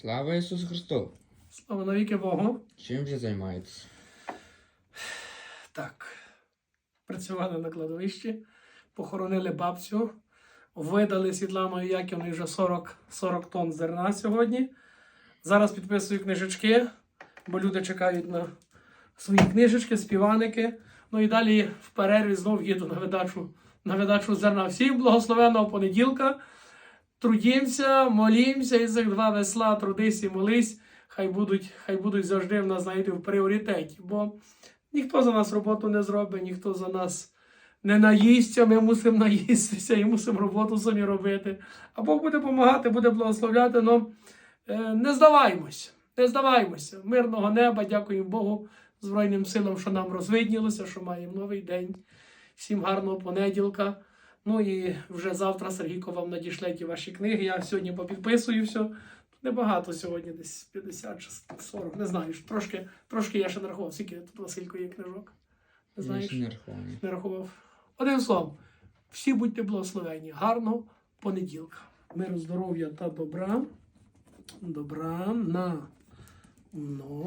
Слава Ісусу Христу! Слава навіки Богу. Чим же займаєтесь? Так. Працювали на кладовищі, похоронили бабцю, видали Світланою Яківною вже 40, 40 тонн зерна сьогодні. Зараз підписую книжечки, бо люди чекають на свої книжечки, співаники. Ну і далі в перерві знов їду на видачу, на видачу зерна. Всім благословенного понеділка. Трудімося, молімося, і цих два весла, трудись і молись. Хай будуть, хай будуть завжди в нас знаєте, в пріоритеті. Бо ніхто за нас роботу не зробить, ніхто за нас не наїсться, ми мусимо наїстися і мусимо роботу самі робити. А Бог буде допомагати, буде благословляти. Но е, не здаваймося, не здаваймося. Мирного неба, дякуємо Богу, Збройним силам, що нам розвиднілося, що маємо новий день. Всім гарного понеділка. Ну і вже завтра Сергійко вам надішле ті ваші книги. Я сьогодні попідписую все. Небагато сьогодні, десь 50 чи 40, не знаю. Трошки, трошки я ще не рахував, скільки тут Василько є книжок. Не знаєш? не рахований. не рахував. Одним словом, всі будьте благословені. Гарного понеділка. Миру, здоров'я та добра. Добра на. Ну.